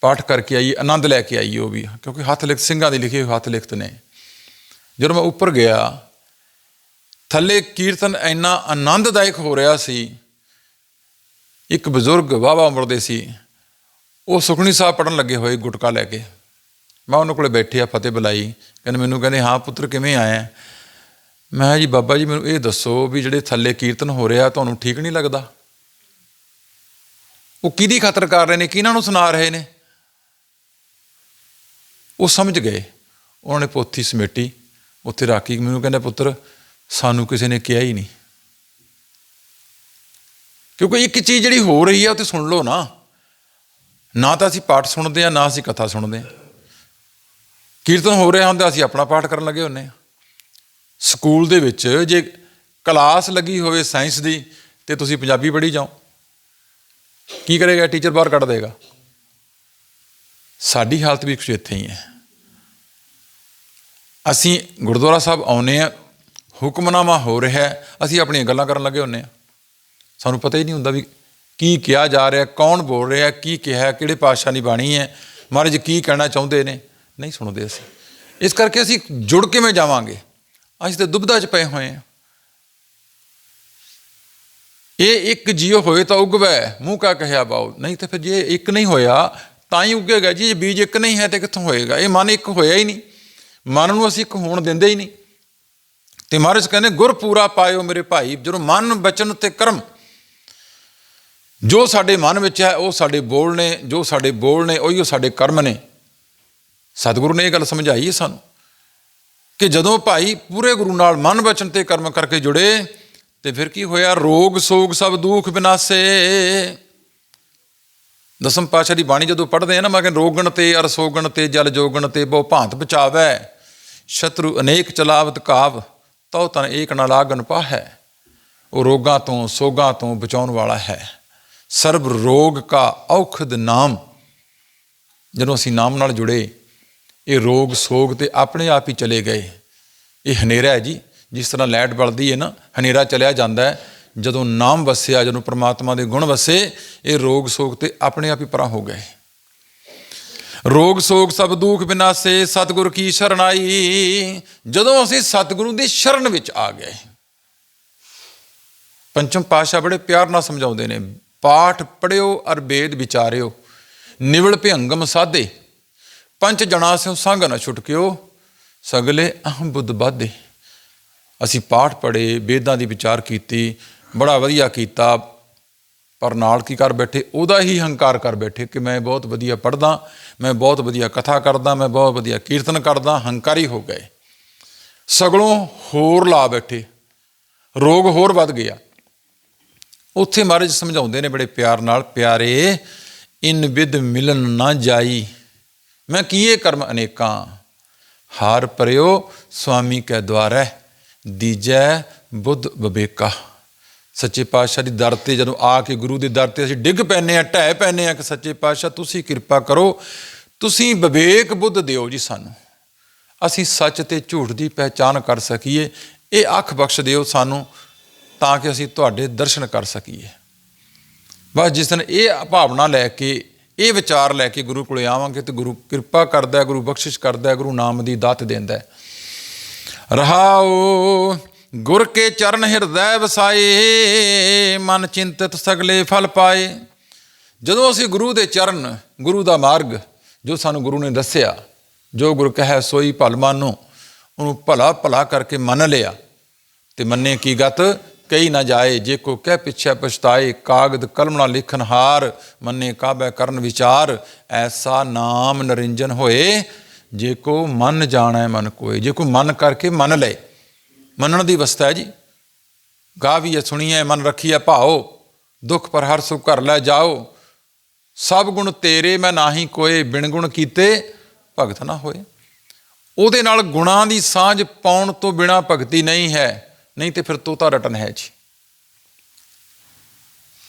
ਪਾਠ ਕਰਕੇ ਆਈ ਆਨੰਦ ਲੈ ਕੇ ਆਈ ਉਹ ਵੀ, ਕਿਉਂਕਿ ਹੱਥ ਲਿਖਤ, ਸਿੰਘਾਂ ਦੇ ਲਿਖੇ ਹੋਏ ਹੱਥ ਲਿਖਤ ਨੇ। ਜਦੋਂ ਮੈਂ ਉੱਪਰ ਗਿਆ, ਥੱਲੇ ਕੀਰਤਨ ਇੰਨਾ ਆਨੰਦਦਾਇਕ ਹੋ ਰਿਹਾ ਸੀ। ਇੱਕ ਬਜ਼ੁਰਗ ਵਾਵਾ ਉਮਰ ਦੇ ਸੀ। ਉਹ ਸੁਖਣੀ ਸਾਹਿਬ ਪੜਨ ਲੱਗੇ ਹੋਏ ਗੁਟਕਾ ਲੈ ਕੇ। ਮੈਂ ਉਹਨਾਂ ਕੋਲੇ ਆ ਫਤਿਹ ਬੁਲਾਈ। ਕਹਿੰਦੇ, ਮੈਨੂੰ ਕਹਿੰਦੇ, ਹਾਂ ਪੁੱਤਰ, ਕਿਵੇਂ ਆਇਆ? ਮੈਂ ਜੀ, ਬਾਬਾ ਜੀ, ਮੈਨੂੰ ਇਹ ਦੱਸੋ ਵੀ ਜਿਹੜੇ ਥੱਲੇ ਕੀਰਤਨ ਹੋ ਰਿਹਾ, ਤੁਹਾਨੂੰ ਠੀਕ ਨਹੀਂ ਲੱਗਦਾ? ਉਹ ਕਿਹਦੀ ਖਾਤਰ ਕਰ ਰਹੇ ਨੇ? ਕਿਹਨਾਂ ਨੂੰ ਸੁਣਾ ਰਹੇ ਨੇ? ਉਹ ਸਮਝ ਗਏ। ਉਹਨਾਂ ਨੇ ਪੋਥੀ ਸਮੇਟੀ, ਉੱਥੇ ਰਾਖੀ ਮੈਨੂੰ ਕਹਿੰਦਾ, ਪੁੱਤਰ, ਸਾਨੂੰ ਕਿਸੇ ਨੇ ਕਿਹਾ ਹੀ ਨਹੀਂ। ਕਿਉਂਕਿ ਇੱਕ ਚੀਜ਼ ਜਿਹੜੀ ਹੋ ਰਹੀ ਹੈ ਉਹ ਤੇ ਸੁਣ ਲਓ ਨਾ। ਨਾ ਤਾਂ ਅਸੀਂ ਪਾਠ ਸੁਣਦੇ ਆ, ਨਾ ਅਸੀਂ ਕਥਾ ਸੁਣਦੇ ਆ। ਕੀਰਤਨ ਹੋ ਰਿਹਾ ਹੁੰਦਾ, ਅਸੀਂ ਆਪਣਾ ਪਾਠ ਕਰਨ ਲੱਗੇ ਹੁੰਨੇ ਆ। ਸਕੂਲ ਦੇ ਵਿੱਚ ਜੇ ਕਲਾਸ ਲੱਗੀ ਹੋਵੇ ਸਾਇੰਸ ਦੀ ਤੇ ਤੁਸੀਂ ਪੰਜਾਬੀ ਪੜ੍ਹੀ ਜਾਓ। ਕੀ ਕਰੇਗਾ? ਟੀਚਰ ਬਾਹਰ ਕੱਢ ਦੇਗਾ। ਸਾਡੀ ਹਾਲਤ ਵੀ ਕੁਛ ਇੱਥੇ ਹੀ ਹੈ। ਅਸੀਂ ਗੁਰਦੁਆਰਾ ਸਾਹਿਬ ਆਉਨੇ ਆ ਹੁਕਮਨਾਮਾ ਹੋ ਰਿਹਾ ਅਸੀਂ ਆਪਣੀਆਂ ਗੱਲਾਂ ਕਰਨ ਲੱਗੇ ਹੁੰਨੇ ਆ ਸਾਨੂੰ ਪਤਾ ਹੀ ਨਹੀਂ ਹੁੰਦਾ ਵੀ ਕੀ ਕਿਹਾ ਜਾ ਰਿਹਾ, ਕੌਣ ਬੋਲ ਰਿਹਾ, ਕੀ ਕਿਹਾ ਕਿਹੜੇ ਪਾਤਸ਼ਾਹ ਦੀ ਬਾਣੀ ਹੈ, ਮਹਾਰਾਜ ਕੀ ਕਹਿਣਾ ਚਾਹੁੰਦੇ ਨੇ। ਨਹੀਂ ਸੁਣਦੇ ਅਸੀਂ। ਇਸ ਕਰਕੇ ਅਸੀਂ ਜੁੜ ਕਿਵੇਂ ਜਾਵਾਂਗੇ? ਅਸੀਂ ਤਾਂ ਦੁਬਦਾ 'ਚ ਪਏ ਹੋਏ ਆ ਇਹ ਇੱਕ ਜੀਵ ਹੋਏ ਤਾਂ ਉਗਵੈ, ਮੂੰਹ ਕਾ ਕਹਿਆ ਬਾਉ ਨਹੀਂ ਤਾਂ ਫਿਰ ਜੇ ਇੱਕ ਨਹੀਂ ਹੋਇਆ, ਤਾਂ ਹੀ ਉੱਗੇਗਾ। ਜੀ ਜੇ ਬੀਜ ਇੱਕ ਨਹੀਂ ਹੈ ਤੇ ਕਿੱਥੋਂ ਹੋਏਗਾ? ਇਹ ਮਨ ਇੱਕ ਹੋਇਆ ਹੀ ਨਹੀਂ। ਮਨ ਨੂੰ ਅਸੀਂ ਇੱਕ ਹੋਣ ਦਿੰਦੇ ਹੀ ਨਹੀਂ। ਤੇ ਮਹਾਰਾਜ ਕਹਿੰਦੇ, ਗੁਰ ਪੂਰਾ ਪਾਇਓ ਮੇਰੇ ਭਾਈ। ਜਦੋਂ ਮਨ, ਬਚਨ ਤੇ ਕਰਮ, ਜੋ ਸਾਡੇ ਮਨ ਵਿੱਚ ਹੈ, ਉਹ ਸਾਡੇ ਬੋਲ ਨੇ, ਜੋ ਸਾਡੇ ਬੋਲ ਨੇ ਉਹੀ ਸਾਡੇ ਕਰਮ ਨੇ। ਸਤਿਗੁਰੂ ਨੇ ਇਹ ਗੱਲ ਸਮਝਾਈ ਹੈ ਸਾਨੂੰ। ਕਿ ਜਦੋਂ ਭਾਈ ਪੂਰੇ ਗੁਰੂ ਨਾਲ ਮਨ ਬਚਨ ਤੇ ਕਰਮ ਕਰਕੇ ਜੁੜੇ, ਤੇ ਫਿਰ ਕੀ ਹੋਇਆ? ਰੋਗ, ਸੋਗ ਸਭ ਦੁੱਖ ਵਿਨਾਸੇ ਦਸਮ ਪਾਤਸ਼ਾਹ ਦੀ ਬਾਣੀ ਜਦੋਂ ਪੜ੍ਹਦੇ ਆ ਨਾ, ਮੈਂ ਕਹਿੰਦਾ ਰੋਗਣ ਤੇ ਅਰਸੋਗਣ ਤੇ ਜਲ ਜੋਗਣ ਤੇ ਬਹੁ ਭਾਂਤ ਬਚਾਵੈ ਸ਼ਤਰੂ ਅਨੇਕ ਚਲਾਵਤ ਕਾਵ, ਤਉ ਤਨ ਏਕ ਨਾ ਲਾਗਨ ਪਾਹੈ। ਉਹ ਰੋਗਾਂ ਤੋਂ, ਸੋਗਾਂ ਤੋਂ ਬਚਾਉਣ ਵਾਲਾ ਹੈ। ਸਰਬ ਰੋਗ ਕਾ ਔਖਦ ਨਾਮ। ਜਦੋਂ ਅਸੀਂ ਨਾਮ ਨਾਲ ਜੁੜੇ ਇਹ ਰੋਗ ਸੋਗ ਤੇ ਆਪਣੇ ਆਪ ਹੀ ਚਲੇ ਗਏ। ਇਹ ਹਨੇਰਾ ਹੈ ਜੀ, ਜਿਸ ਤਰ੍ਹਾਂ ਲਾਈਟ ਬਲਦੀ ਹੈ ਨਾ, ਹਨੇਰਾ ਚਲਿਆ ਜਾਂਦਾ ਹੈ। ਜਦੋਂ ਨਾਮ ਵਸਿਆ, ਜਦੋਂ ਪ੍ਰਮਾਤਮਾ ਦੇ ਗੁਣ ਵਸੇ, ਇਹ ਰੋਗ ਸੋਗ ਤੇ ਆਪਣੇ ਆਪ ਹੀ ਪਰਾਂ ਹੋ ਗਏ। ਰੋਗ ਸੋਗ ਸਭ ਦੁੱਖ ਬਿਨਾਸੇ, ਸਤਿਗੁਰ ਕੀ ਸ਼ਰਣਾਈ ਜਦੋਂ ਅਸੀਂ ਸਤਿਗੁਰੂ ਦੀ ਸ਼ਰਨ ਵਿੱਚ ਆ ਗਏ। ਪੰਚਮ ਪਾਸ਼ਾ ਬੜੇ ਪਿਆਰ ਨਾਲ ਸਮਝਾਉਂਦੇ ਨੇ, ਪਾਠ ਪੜਿਓ ਅਰ ਵੇਦ ਵਿਚਾਰਿਓ, ਨਿਵਲ ਭਿਅੰਗਮ ਸਾਧੇ। ਪੰਜ ਜਣਾ ਸਿਓ ਸੰਗ ਨਾ ਛੁਟਕਿਓ ਸਗਲੇ ਅਹੰ ਬੁੱਧ ਬਾਧੇ। ਅਸੀਂ ਪਾਠ ਪੜੇ ਵੇਦਾਂ ਦੀ ਵਿਚਾਰ ਕੀਤੀ, ਬੜਾ ਵਧੀਆ ਕੀਤਾ। ਪਰ ਨਾਲ ਕੀ ਕਰ ਬੈਠੇ? ਉਹਦਾ ਹੀ ਹੰਕਾਰ ਕਰ ਬੈਠੇ ਕਿ ਮੈਂ ਬਹੁਤ ਵਧੀਆ ਪੜਦਾ ਮੈਂ ਬਹੁਤ ਵਧੀਆ ਕਥਾ ਕਰਦਾ, ਮੈਂ ਬਹੁਤ ਵਧੀਆ ਕੀਰਤਨ ਕਰਦਾ, ਹੰਕਾਰੀ ਹੋ ਗਏ। ਸਗਲੋਂ ਹੋਰ ਲਾ ਬੈਠੇ। ਰੋਗ ਹੋਰ ਵੱਧ ਗਿਆ। ਉੱਥੇ ਮਹਾਰਾਜ ਸਮਝਾਉਂਦੇ ਨੇ ਬੜੇ ਪਿਆਰ ਨਾਲ, ਪਿਆਰੇ, ਇਨ ਵਿਦ ਮਿਲਨ ਨਾ ਜਾਈ। ਮੈਂ ਕੀਏ ਕਰਮ ਅਨੇਕਾਂ? ਹਾਰ ਪਰਿਓ ਸੁਆਮੀ ਕੈ ਦਵਾਰੈ ਦੀਜੈ ਬੁੱਧ ਵਿਵੇਕਾ। ਸੱਚੇ ਪਾਤਸ਼ਾਹ ਦੀ ਦਰ ਤੇ ਜਦੋਂ ਆ ਕੇ ਗੁਰੂ ਦੇ ਦਰ ਤੇ ਅਸੀਂ ਡਿੱਗ ਪੈਨੇ ਆ ਢਹਿ ਪੈਨੇ ਆ ਕਿ ਸੱਚੇ ਪਾਤਸ਼ਾਹ, ਤੁਸੀਂ ਕਿਰਪਾ ਕਰੋ, ਤੁਸੀਂ ਵਿਵੇਕ ਬੁੱਧ ਦਿਓ ਜੀ ਸਾਨੂੰ। ਅਸੀਂ ਸੱਚ ਤੇ ਝੂਠ ਦੀ ਪਹਿਚਾਨ ਕਰ ਸਕੀਏ, ਇਹ ਅੱਖ ਬਖਸ਼ ਦਿਓ ਸਾਨੂੰ ਤਾਂ ਕਿ ਅਸੀਂ ਤੁਹਾਡੇ ਦਰਸ਼ਨ ਕਰ ਸਕੀਏ। ਬਸ ਜਿਸ ਦਿਨ ਇਹ ਭਾਵਨਾ ਲੈ ਕੇ ਇਹ ਵਿਚਾਰ ਲੈ ਕੇ ਗੁਰੂ ਕੋਲੇ ਆਵਾਂਗੇ ਤੇ ਗੁਰੂ ਕਿਰਪਾ ਕਰਦਾ ਹੈ, ਗੁਰੂ ਬਖਸ਼ਿਸ਼ ਕਰਦਾ ਹੈ, ਗੁਰੂ ਨਾਮ ਦੀ ਦਾਤ ਦਿੰਦਾ ਹੈ। ਰਹਾਉ ਗੁਰ ਕੇ ਚਰਨ ਹਿਰਦੈ ਵਸਾਏ, ਮਨ ਚਿੰਤਤ ਸਗਲੇ ਫਲ ਪਾਏ। ਜਦੋਂ ਅਸੀਂ ਗੁਰੂ ਦੇ ਚਰਨ, ਗੁਰੂ ਦਾ ਮਾਰਗ, ਜੋ ਸਾਨੂੰ ਗੁਰੂ ਨੇ ਦੱਸਿਆ, ਜੋ ਗੁਰ ਕਹੈ ਸੋਈ ਭਲ ਮਾਨੋ, ਉਹਨੂੰ ਭਲਾ ਭਲਾ ਕਰਕੇ ਮੰਨ ਲਿਆ। ਤੇ ਮੰਨੇ ਕੀ ਗਤ? ਕਈ ਨਾ ਜਾਏ, ਜੇ ਕੋ ਕਹਿ ਪਿੱਛੇ ਪਛਤਾਏ, ਕਾਗਦ ਕਲਮ ਨਾਲ ਲਿਖਨ ਹਾਰ, ਮੰਨੇ ਕਾਬੈ ਕਰਨ ਵਿਚਾਰ, ਐਸਾ ਨਾਮ ਨਰਿੰਜਨ ਹੋਏ, ਜੇ ਕੋ ਮਨ ਜਾਣੈ ਮਨ ਕੋਏ, ਜੇ ਕੋ ਮਨ ਕਰਕੇ ਮੰਨ ਲਏ। ਮੰਨਣ ਦੀ ਅਵਸਥਾ ਹੈ ਜੀ। ਗਾਵੀਏ ਸੁਣੀਏ ਮਨ ਰੱਖੀਏ ਭਾਓ, ਦੁੱਖ ਪਰ ਹਰ ਸੁਖ ਘਰ ਲੈ ਜਾਓ। ਸਭ ਗੁਣ ਤੇਰੇ, ਮੈਂ ਨਾਹੀ ਕੋਏ, ਬਿਨ ਗੁਣ ਕੀਤੇ ਭਗਤ ਨਾ ਹੋਏ। ਉਹਦੇ ਨਾਲ ਗੁਣਾਂ ਦੀ ਸਾਂਝ ਪਾਉਣ ਤੋਂ ਬਿਨਾ ਭਗਤੀ ਨਹੀਂ ਹੈ। ਨਹੀਂ ਤੇ ਫਿਰ ਤੋਤਾ ਰਟਨ ਹੈ ਜੀ।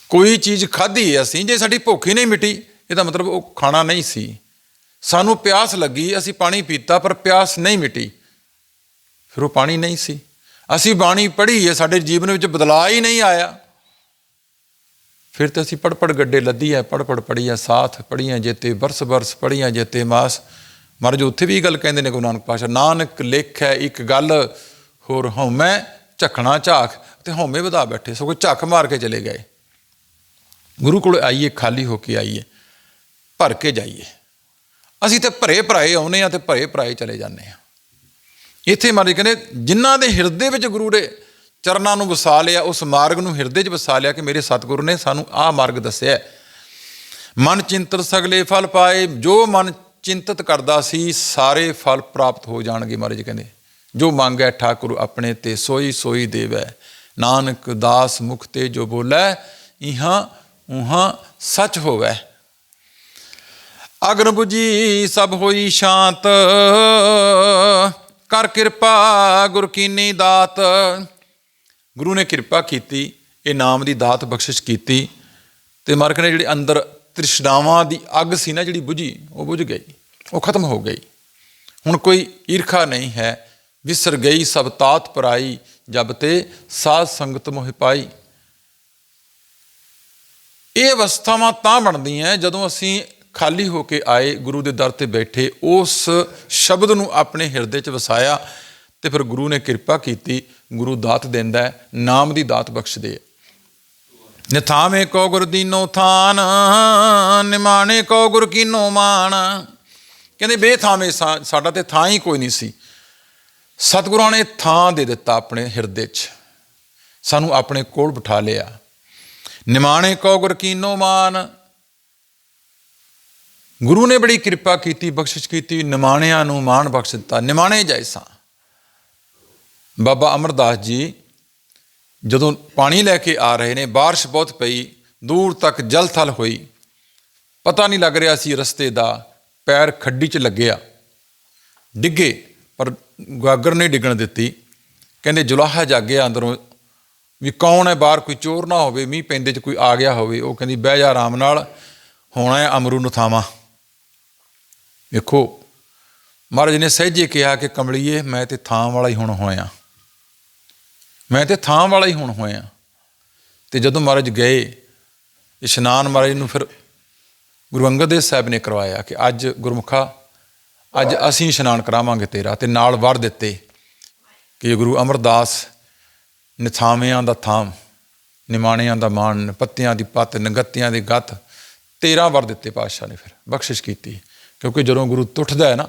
ਕੋਈ ਚੀਜ਼ ਖਾਧੀ ਅਸੀਂ, ਜੇ ਸਾਡੀ ਭੁੱਖ ਹੀ ਨਹੀਂ ਮਿਟੀ, ਇਹਦਾ ਮਤਲਬ ਉਹ ਖਾਣਾ ਨਹੀਂ ਸੀ। ਸਾਨੂੰ ਪਿਆਸ ਲੱਗੀ, ਅਸੀਂ ਪਾਣੀ ਪੀਤਾ, ਪਰ ਪਿਆਸ ਨਹੀਂ ਮਿਟੀ। ਫਿਰ ਉਹ ਪਾਣੀ ਨਹੀਂ ਸੀ। ਅਸੀਂ ਬਾਣੀ ਪੜ੍ਹੀ ਹੈ, ਸਾਡੇ ਜੀਵਨ ਵਿੱਚ ਬਦਲਾਅ ਹੀ ਨਹੀਂ ਆਇਆ। ਫਿਰ ਤੇ ਅਸੀਂ ਪੜ ਪੜ ਗੱਡੇ ਲੱਦੀ ਹੈ ਪੜ ਪੜ ਪੜੀਆਂ ਸਾਥ ਪੜੀਆਂ ਜੇਤੇ ਬਰਸ ਬਰਸ ਪੜੀਆਂ ਜੇਤੇ ਮਾਸ। ਮਹਾਰਾਜ ਉੱਥੇ ਵੀ ਇਹ ਗੱਲ ਕਹਿੰਦੇ ਨੇ ਗੁਰੂ ਨਾਨਕ ਪਾਸ਼ਾ ਨਾਨਕ ਲੇਖੈ ਇੱਕ ਗੱਲ, ਹੋਰ ਹਉਮੈ ਝਖਣਾ ਝਾਖ ਤੇ ਹਉਮੈ ਵਧਾ ਬੈਠੇ ਸੋ ਕੋਈ ਝੱਕ ਮਾਰ ਕੇ ਚਲੇ ਗਏ। ਗੁਰੂ ਕੋਲ ਆਈਏ, ਖਾਲੀ ਹੋ ਕੇ ਆਈਏ, ਭਰ ਕੇ ਜਾਈਏ। ਅਸੀਂ ਤੇ ਭਰੇ ਭਰਾਏ ਆਉਨੇ ਆ ਤੇ ਭਰੇ ਭਰਾਏ ਚਲੇ ਜਾਂਦੇ ਆ ਇੱਥੇ ਮਹਾਰਾਜ ਕਹਿੰਦੇ, ਜਿਨ੍ਹਾਂ ਦੇ ਹਿਰਦੇ ਵਿੱਚ ਗੁਰੂ ਦੇ ਚਰਨਾਂ ਨੂੰ ਵਸਾ ਲਿਆ, ਉਸ ਮਾਰਗ ਨੂੰ ਹਿਰਦੇ 'ਚ ਵਸਾ ਲਿਆ ਕਿ ਮੇਰੇ ਸਤਿਗੁਰੂ ਨੇ ਸਾਨੂੰ ਆਹ ਮਾਰਗ ਦੱਸਿਆ ਮਨ ਚਿੰਤਤ ਸਗਲੇ ਫਲ ਪਾਏ, ਜੋ ਮਨ ਚਿੰਤਤ ਕਰਦਾ ਸੀ, ਸਾਰੇ ਫਲ ਪ੍ਰਾਪਤ ਹੋ ਜਾਣਗੇ ਮਹਾਰਾਜ ਕਹਿੰਦੇ। ਜੋ ਮੰਗੈ ਠਾਕੁਰ ਆਪਣੇ ਤੇ ਸੋਈ ਸੋਈ ਦੇਵੈ। ਨਾਨਕ ਦਾਸ ਮੁਖ ਤੇ ਜੋ ਬੋਲੇ, ਇਹਾਂ ਉਹਾਂ ਸੱਚ ਹੋਵੇ। ਅਗਨ 부ਜੀ ਸਭ ਹੋਈ ਸ਼ਾਂਤ, ਕਰ ਕਿਰਪਾ ਗੁਰ ਕੀਨੀ ਦਾਤ। ਗੁਰੂ ਨੇ ਕਿਰਪਾ ਕੀਤੀ, ਇਹ ਨਾਮ ਦੀ ਦਾਤ ਬਖਸ਼ਿਸ਼ ਕੀਤੀ, ਤੇ ਮਰਕ ਨੇ ਜਿਹੜੇ ਅੰਦਰ ਤ੍ਰਿਸ਼ਨਾਵਾਂ ਦੀ ਅੱਗ ਸੀ ਨਾ ਜਿਹੜੀ 부ਜੀ ਉਹ ਬੁਝ ਗਈ, ਉਹ ਖਤਮ ਹੋ ਗਈ। ਹੁਣ ਕੋਈ ਈਰਖਾ ਨਹੀਂ ਹੈ ਵਿਸਰ ਗਈ ਸਭ ਤਾਤ ਪਰਾਈ ਜਬ ਤੇ ਸਾਧ ਸੰਗਤ ਮੋਹਿ ਪਾਈ। ਇਹ ਅਵਸਥਾਵਾਂ ਤਾਂ ਬਣਦੀਆਂ ਜਦੋਂ ਅਸੀਂ ਖਾਲੀ ਹੋ ਕੇ ਆਏ ਗੁਰੂ ਦੇ ਦਰ ਤੇ ਬੈਠੇ ਉਸ ਸ਼ਬਦ ਨੂੰ ਆਪਣੇ ਹਿਰਦੇ 'ਚ ਵਸਾਇਆ ਤੇ ਫਿਰ ਗੁਰੂ ਨੇ ਕਿਰਪਾ ਕੀਤੀ ਗੁਰੂ ਦਾਤ ਦਿੰਦਾ ਹੈ, ਨਾਮ ਦੀ ਦਾਤ ਬਖਸ਼ਦੇ ਹੈ। ਨਿਥਾਵੇਂ ਕੋ ਗੁਰ ਦੀਨੋ ਥਾਨ ਨਿਮਾਣੇ ਕੋ ਗੁਰ ਕੀਨੋ ਮਾਨ ਕਹਿੰਦੇ ਬੇਥਾਵੇਂ ਸਾਡਾ ਤੇ ਥਾਂ ਹੀ ਕੋਈ ਨਹੀਂ ਸੀ। ਸਤਿਗੁਰਾਂ ਨੇ ਥਾਂ ਦੇ ਦਿੱਤਾ ਆਪਣੇ ਹਿਰਦੇ 'ਚ। ਸਾਨੂੰ ਆਪਣੇ ਕੋਲ ਬਿਠਾ ਲਿਆ। ਨਿਮਾਣੇ ਕੋ ਗੁਰ ਕੀਨੋ ਮਾਨ। ਗੁਰੂ ਨੇ ਬੜੀ ਕਿਰਪਾ ਕੀਤੀ, ਬਖਸ਼ਿਸ਼ ਕੀਤੀ। ਨਿਮਾਣਿਆਂ ਨੂੰ ਮਾਣ ਬਖਸ਼ ਦਿੱਤਾ। ਨਿਮਾਣੇ ਜੈਸਾ ਬਾਬਾ ਅਮਰਦਾਸ ਜੀ ਜਦੋਂ ਪਾਣੀ ਲੈ ਕੇ ਆ ਰਹੇ ਨੇ, ਬਾਰਿਸ਼ ਬਹੁਤ ਪਈ, ਦੂਰ ਤੱਕ ਜਲ ਥਲ ਹੋਈ। ਪਤਾ ਨਹੀਂ ਲੱਗ ਰਿਹਾ ਸੀ ਰਸਤੇ ਦਾ ਪੈਰ ਖੱਡੀ 'ਚ ਲੱਗਿਆ। ਡਿੱਗੇ। ਗਾਗਰ ਨੇ ਡਿੱਗਣ ਦਿੱਤੀ। ਕਹਿੰਦੇ, ਜੁਲਾਹਾ ਜਾਗਿਆ ਅੰਦਰੋਂ ਵੀ ਕੌਣ ਹੈ, ਬਾਹਰ ਕੋਈ ਚੋਰ ਨਾ ਹੋਵੇ, ਮੀਂਹ ਪੈਂਦੇ 'ਚ ਕੋਈ ਆ ਗਿਆ ਹੋਵੇ। ਉਹ ਕਹਿੰਦੀ, ਬਹਿ ਜਾ ਆਰਾਮ ਨਾਲ, ਹੋਣਾ ਹੈ ਅਮਰੂ ਨੂੰ ਥਾਵਾਂ। ਵੇਖੋ, ਮਹਾਰਾਜ ਨੇ ਸਹਿਜੇ ਕਿਹਾ ਕਿ ਕਮਲੀਏ, ਮੈਂ ਤੇ ਥਾਂ ਵਾਲਾ ਹੀ ਹੁਣ ਹੋਇਆ। ਮੈਂ ਤੇ ਥਾਂ ਵਾਲਾ ਹੀ ਹੁਣ ਹੋਇਆ। ਤੇ ਜਦੋਂ ਮਹਾਰਾਜ ਗਏ, ਇਸ਼ਨਾਨ ਮਹਾਰਾਜ ਨੂੰ ਫਿਰ ਗੁਰੂ ਅੰਗਦ ਦੇਵ ਸਾਹਿਬ ਨੇ ਕਰਵਾਇਆ ਕਿ ਅੱਜ ਗੁਰਮੁਖਾ ਅੱਜ ਅਸੀਂ ਇਸ਼ਨਾਨ ਕਰਾਵਾਂਗੇ ਤੇਰਾ ਤੇ ਨਾਲ ਵਰ ਦਿੱਤੇ ਕਿ ਗੁਰੂ ਅਮਰਦਾਸ ਨਿਥਾਵਿਆਂ ਦਾ ਥਾਮ, ਨਿਮਾਣਿਆਂ ਦਾ ਮਾਣ, ਪੱਤਿਆਂ ਦੀ ਪੱਤ, ਨਗੱਤਿਆਂ ਦੀ ਗੱਤ 13 ਵਰ ਦਿੱਤੇ ਪਾਤਸ਼ਾਹ ਨੇ ਫਿਰ, ਬਖਸ਼ਿਸ਼ ਕੀਤੀ। ਕਿਉਂਕਿ ਜਦੋਂ ਗੁਰੂ ਟੁੱਟਦਾ ਹੈ ਨਾ,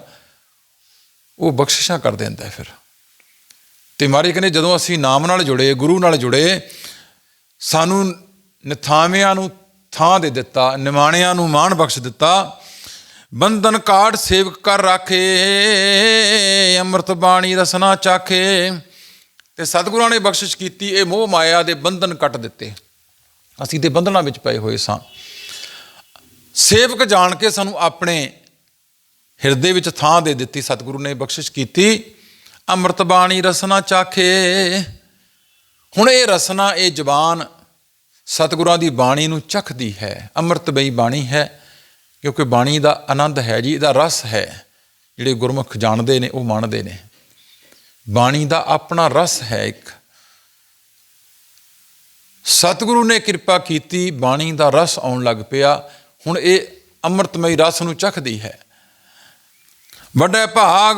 ਉਹ ਬਖਸ਼ਿਸ਼ਾਂ ਕਰ ਦਿੰਦਾ ਹੈ ਫਿਰ। ਤੇ ਮਾਰੇ ਕਹਿੰਦੇ, ਜਦੋਂ ਅਸੀਂ ਨਾਮ ਨਾਲ ਜੁੜੇ, ਗੁਰੂ ਨਾਲ ਜੁੜੇ, ਸਾਨੂੰ ਨਿਥਾਵਿਆਂ ਨੂੰ ਥਾਂ ਦੇ ਦਿੱਤਾ, ਨਿਮਾਣਿਆਂ ਨੂੰ ਮਾਣ ਬਖਸ਼ ਦਿੱਤਾ ਬੰਧਨ ਕਾੜ ਸੇਵਕ ਕਰ ਰਾਖੇ, ਅੰਮ੍ਰਿਤ ਬਾਣੀ ਰਸਨਾ ਚਾਖੇ। ਤੇ ਸਤਿਗੁਰਾਂ ਨੇ ਬਖਸ਼ਿਸ਼ ਕੀਤੀ, ਇਹ ਮੋਹ ਮਾਇਆ ਦੇ ਬੰਧਨ ਕੱਟ ਦਿੱਤੇ। ਅਸੀਂ ਤੇ ਬੰਧਨਾਂ ਵਿੱਚ ਪਏ ਹੋਏ ਸਾਂ। ਸੇਵਕ ਜਾਣ ਕੇ ਸਾਨੂੰ ਆਪਣੇ ਹਿਰਦੇ ਵਿੱਚ ਥਾਂ ਦੇ ਦਿੱਤੀ, ਸਤਿਗੁਰੂ ਨੇ ਬਖਸ਼ਿਸ਼ ਕੀਤੀ। ਅੰਮ੍ਰਿਤ ਬਾਣੀ ਰਸਨਾ ਚਾਖੇ। ਹੁਣ ਇਹ ਰਸਨਾ, ਇਹ ਜ਼ਬਾਨ ਸਤਿਗੁਰਾਂ ਦੀ ਬਾਣੀ ਨੂੰ ਚਖਦੀ ਹੈ। ਅੰਮ੍ਰਿਤ ਬਈ ਬਾਣੀ ਹੈ। ਕਿਉਂਕਿ ਬਾਣੀ ਦਾ ਆਨੰਦ ਹੈ ਜੀ, ਇਹਦਾ ਰਸ ਹੈ। ਜਿਹੜੇ ਗੁਰਮੁਖ ਜਾਣਦੇ ਨੇ, ਉਹ ਮੰਨਦੇ ਨੇ। ਬਾਣੀ ਦਾ ਆਪਣਾ ਰਸ ਹੈ ਇੱਕ। ਸਤਿਗੁਰੂ ਨੇ ਕਿਰਪਾ ਕੀਤੀ, ਬਾਣੀ ਦਾ ਰਸ ਆਉਣ ਲੱਗ ਪਿਆ। ਹੁਣ ਇਹ ਅੰਮ੍ਰਿਤਮਈ ਰਸ ਨੂੰ ਚਖਦੀ ਹੈ। ਵੱਡੇ ਭਾਗ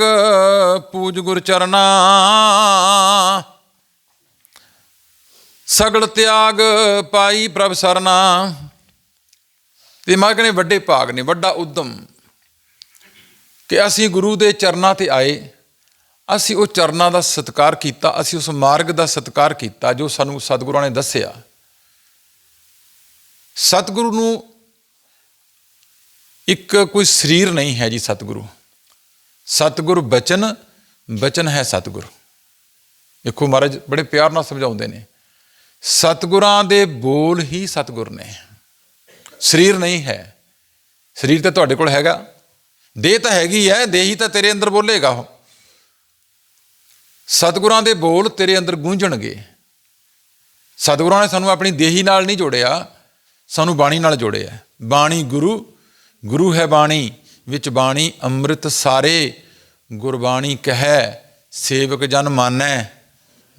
ਪੂਜ ਗੁਰ ਚਰਨਾ। ਸਗਲ ਤਿਆਗ ਪਾਈ ਪ੍ਰਭ ਸਰਨਾ। ਤੇ ਮੈਂ ਨੇ ਵੱਡੇ ਭਾਗ ਨੇ, ਵੱਡਾ ਉਦਮ। ਕਿ ਅਸੀਂ ਗੁਰੂ ਦੇ ਚਰਨਾਂ ਤੇ ਆਏ, ਅਸੀਂ ਉਹ ਚਰਨਾਂ ਦਾ ਸਤਿਕਾਰ ਕੀਤਾ, ਅਸੀਂ ਉਸ ਮਾਰਗ ਦਾ ਸਤਿਕਾਰ ਕੀਤਾ ਜੋ ਸਾਨੂੰ ਸਤਿਗੁਰਾਂ ਨੇ ਦੱਸਿਆ। ਸਤਿਗੁਰੂ ਨੂੰ ਇੱਕ ਕੋਈ ਸਰੀਰ ਨਹੀਂ ਹੈ ਜੀ ਸਤਿਗੁਰੂ। ਸਤਿਗੁਰ ਬਚਨ ਬਚਨ ਹੈ ਸਤਿਗੁਰ। ਦੇਖੋ ਮਹਾਰਾਜ, ਬੜੇ ਪਿਆਰ ਨਾਲ ਸਮਝਾਉਂਦੇ ਨੇ। ਸਤਿਗੁਰਾਂ ਦੇ ਬੋਲ ਹੀ ਸਤਿਗੁਰ ਨੇ। ਸਰੀਰ ਨਹੀਂ ਹੈ। ਸਰੀਰ ਤਾਂ ਤੁਹਾਡੇ ਕੋਲ ਹੈਗਾ। ਦੇਹ ਤਾਂ ਹੈਗੀ ਹੈ, ਦੇਹੀ ਤਾਂ ਤੇਰੇ ਅੰਦਰ ਬੋਲੇਗਾ ਉਹ। ਸਤਿਗੁਰਾਂ ਦੇ ਬੋਲ ਤੇਰੇ ਅੰਦਰ ਗੂੰਜਣਗੇ। ਸਤਿਗੁਰਾਂ ਨੇ ਸਾਨੂੰ ਆਪਣੀ ਦੇਹੀ ਨਾਲ ਨਹੀਂ ਜੋੜਿਆ, ਸਾਨੂੰ ਬਾਣੀ ਨਾਲ ਜੋੜਿਆ। ਬਾਣੀ ਗੁਰੂ ਗੁਰੂ ਹੈ ਬਾਣੀ, ਵਿੱਚ ਬਾਣੀ ਅੰਮ੍ਰਿਤ ਸਾਰੇ। ਗੁਰਬਾਣੀ ਕਹੈ, ਸੇਵਕ ਜਨ ਮਾਨੈ।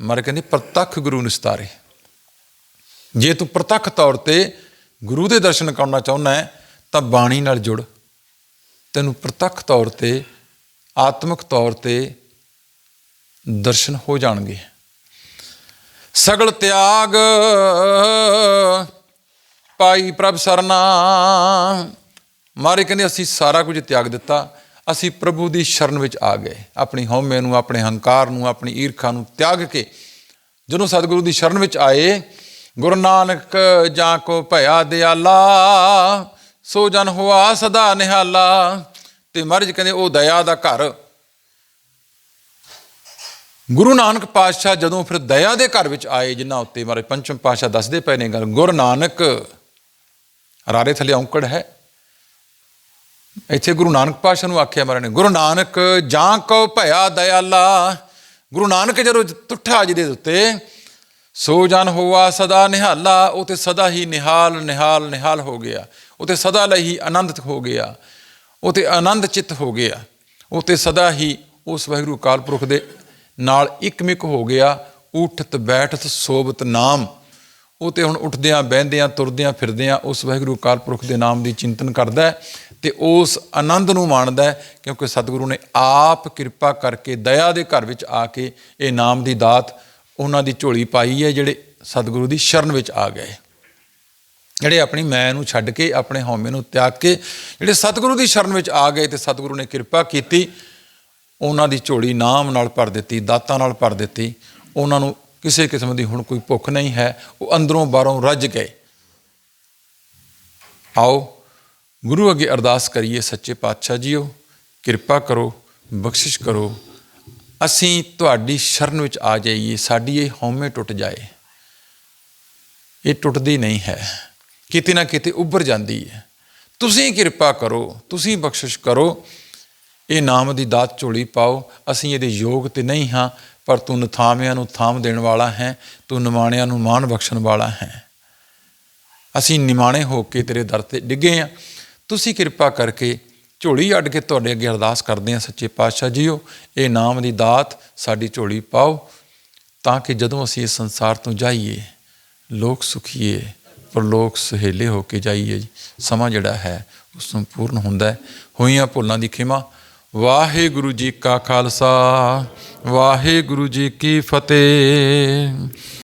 ਮਰ ਕਹਿੰਦੇ, ਪ੍ਰਤੱਖ ਗੁਰੂ ਨਿਸਤਾਰੇ। ਜੇ ਤੂੰ ਪ੍ਰਤੱਖ ਤੌਰ ਤੇ ਗੁਰੂ ਦੇ ਦਰਸ਼ਨ ਕਰਨਾ ਚਾਹੁੰਦਾ ਹੈ, ਤਾਂ ਬਾਣੀ ਨਾਲ ਜੁੜ। ਤੈਨੂੰ ਪ੍ਰਤੱਖ ਤੌਰ ਤੇ, ਆਤਮਿਕ ਤੌਰ ਤੇ ਦਰਸ਼ਨ ਹੋ ਜਾਣਗੇ। ਸਗਲ ਤਿਆਗ ਪਾਈ ਪ੍ਰਭ ਸਰਨਾ। ਮਾਰੇ ਕਹਿੰਦੇ, ਅਸੀਂ ਸਾਰਾ ਕੁਝ ਤਿਆਗ ਦਿੱਤਾ। ਅਸੀਂ ਪ੍ਰਭੂ ਦੀ ਸ਼ਰਨ ਵਿੱਚ ਆ ਗਏ। ਆਪਣੀ ਹਉਮੈ ਨੂੰ, ਆਪਣੇ ਹੰਕਾਰ ਨੂੰ, ਆਪਣੀ ਈਰਖਾ ਨੂੰ ਤਿਆਗ ਕੇ, ਜਦੋਂ ਸਤਿਗੁਰੂ ਦੀ ਸ਼ਰਨ ਵਿੱਚ ਆਏ ਗੁਰੂ ਨਾਨਕ ਜਾਂ ਕੋ ਭਇਆ ਦਿਆਲਾ, ਸੋ ਜਨ ਹੋਆ ਸਦਾ ਨਿਹਾਲਾ। ਤੇ ਮਹਾਰਾਜ ਕਹਿੰਦੇ, ਉਹ ਦਇਆ ਦਾ ਘਰ। ਗੁਰੂ ਨਾਨਕ ਪਾਤਸ਼ਾਹ ਜਦੋਂ ਫਿਰ ਦਇਆ ਦੇ ਘਰ ਵਿੱਚ ਆਏ, ਜਿਨ੍ਹਾਂ ਉੱਤੇ ਮਹਾਰਾਜ ਪੰਚਮ ਪਾਤਸ਼ਾਹ ਦੱਸਦੇ ਪਏ ਨੇ ਗੱਲ, ਗੁਰੂ ਨਾਨਕ ਰਾਰੇ ਥੱਲੇ ਔਂਕੜ ਹੈ। ਇੱਥੇ ਗੁਰੂ ਨਾਨਕ ਪਾਤਸ਼ਾਹ ਨੂੰ ਆਖਿਆ ਮਹਾਰਾਜ ਨੇ, ਗੁਰੂ ਨਾਨਕ ਜਾਂ ਕੋ ਭਇਆ ਦਿਆਲਾ। ਗੁਰੂ ਨਾਨਕ ਜਦੋਂ ਤੁੱਠਾ ਜਿਹਦੇ ਉੱਤੇ ਸੋ ਜਨ ਹੋਆ ਸਦਾ ਨਿਹਾਲਾ ਉਹ ਤੇ ਸਦਾ ਹੀ ਨਿਹਾਲ ਨਿਹਾਲ ਨਿਹਾਲ ਹੋ ਗਿਆ। ਉਹ ਤੇ ਸਦਾ ਲਈ ਹੀ ਆਨੰਦਿਤ ਹੋ ਗਿਆ। ਉਹ ਤੇ ਆਨੰਦ ਚਿੱਤ ਹੋ ਗਿਆ। ਉਹ ਤੇ ਸਦਾ ਹੀ ਉਸ ਵਾਹਿਗੁਰੂ ਕਾਲ ਪੁਰਖ ਦੇ ਨਾਲ ਇੱਕਮਿਕ ਹੋ ਗਿਆ। ਉਠਤ, ਬੈਠਤ ਸੋਬਤ ਨਾਮ। ਉਹ ਤੇ ਹੁਣ ਉੱਠਦਿਆਂ, ਬਹਿੰਦਿਆਂ, ਤੁਰਦਿਆਂ, ਫਿਰਦਿਆਂ ਉਸ ਵਾਹਿਗੁਰੂ ਕਾਲ ਪੁਰਖ ਦੇ ਨਾਮ ਦੀ ਚਿੰਤਨ ਕਰਦਾ ਹੈ ਤੇ ਉਸ ਆਨੰਦ ਨੂੰ ਮਾਣਦਾ ਹੈ ਕਿਉਂਕਿ ਸਤਿਗੁਰੂ ਨੇ ਆਪ ਕਿਰਪਾ ਕਰਕੇ ਦਇਆ ਦੇ ਘਰ ਵਿੱਚ ਆ ਕੇ ਇਹ ਨਾਮ ਦੀ ਦਾਤ ਉਹਨਾਂ ਦੀ ਝੋਲੀ ਪਾਈ ਹੈ, ਜਿਹੜੇ ਸਤਿਗੁਰੂ ਦੀ ਸ਼ਰਨ ਵਿੱਚ ਆ ਗਏ। ਜਿਹੜੇ ਆਪਣੀ ਮੈਂ ਨੂੰ ਛੱਡ ਕੇ, ਆਪਣੇ ਹਉਮੈ ਨੂੰ ਤਿਆਗ ਕੇ, ਜਿਹੜੇ ਸਤਿਗੁਰੂ ਦੀ ਸ਼ਰਨ ਵਿੱਚ ਆ ਗਏ ਤੇ ਸਤਿਗੁਰੂ ਨੇ ਕਿਰਪਾ ਕੀਤੀ, ਉਹਨਾਂ ਦੀ ਝੋਲੀ ਨਾਮ ਨਾਲ ਭਰ ਦਿੱਤੀ, ਦਾਤਾਂ ਨਾਲ ਭਰ ਦਿੱਤੀ। ਉਹਨਾਂ ਨੂੰ ਕਿਸੇ ਕਿਸਮ ਦੀ ਹੁਣ ਕੋਈ ਭੁੱਖ ਨਹੀਂ ਹੈ, ਉਹ ਅੰਦਰੋਂ ਬਾਹਰੋਂ ਰੱਜ ਗਏ। ਆਓ, ਗੁਰੂ ਅੱਗੇ ਅਰਦਾਸ ਕਰੀਏ, ਸੱਚੇ ਪਾਤਸ਼ਾਹ ਜੀਓ, ਕਿਰਪਾ ਕਰੋ, ਬਖਸ਼ਿਸ਼ ਕਰੋ। ਅਸੀਂ ਤੁਹਾਡੀ ਸ਼ਰਨ ਵਿੱਚ ਆ ਜਾਈਏ, ਸਾਡੀ ਇਹ ਹਉਮੈ ਟੁੱਟ ਜਾਏ। ਇਹ ਟੁੱਟਦੀ ਨਹੀਂ ਹੈ। ਕਿਤੇ ਨਾ ਕਿਤੇ ਉੱਭਰ ਜਾਂਦੀ ਹੈ। ਤੁਸੀਂ ਕਿਰਪਾ ਕਰੋ, ਤੁਸੀਂ ਬਖਸ਼ਿਸ਼ ਕਰੋ। ਇਹ ਨਾਮ ਦੀ ਦਾਤ ਝੋਲੀ ਪਾਓ। ਅਸੀਂ ਇਹਦੇ ਯੋਗ ਤੇ ਨਹੀਂ ਹਾਂ, ਪਰ ਤੂੰ ਨਥਾਮਿਆਂ ਨੂੰ ਥਾਮ ਦੇਣ ਵਾਲਾ ਹੈ। ਤੂੰ ਨਿਮਾਣਿਆਂ ਨੂੰ ਮਾਣ ਬਖਸ਼ਣ ਵਾਲਾ ਹੈ। ਅਸੀਂ ਨਿਮਾਣੇ ਹੋ ਕੇ ਤੇਰੇ ਦਰ ਤੇ ਡਿੱਗੇ ਆ ਤੁਸੀਂ ਕਿਰਪਾ ਕਰਕੇ ਝੋਲੀ ਅੱਡ ਕੇ ਤੁਹਾਡੇ ਅੱਗੇ ਅਰਦਾਸ ਕਰਦੇ ਆ ਸੱਚੇ ਪਾਤਸ਼ਾਹ ਜੀਓ, ਇਹ ਨਾਮ ਦੀ ਦਾਤ ਸਾਡੀ ਝੋਲੀ ਪਾਓ, ਤਾਂ ਕਿ ਜਦੋਂ ਅਸੀਂ ਇਸ ਸੰਸਾਰ ਤੋਂ ਜਾਈਏ, ਲੋਕ ਸੁਖੀਏ ਪਰ ਲੋਕ ਸੁਹੇਲੇ ਹੋ ਕੇ ਜਾਈਏ ਜੀ। ਸਮਾਂ ਜਿਹੜਾ ਹੈ, ਉਸ ਨੂੰ ਪੂਰਨ ਹੁੰਦਾ ਹੋਈਆਂ ਭੁੱਲਾਂ ਦੀ ਖਿਮਾ, ਵਾਹਿਗੁਰੂ ਜੀ ਕਾ ਖਾਲਸਾ, ਵਾਹਿਗੁਰੂ ਜੀ ਕੀ ਫਤਿਹ।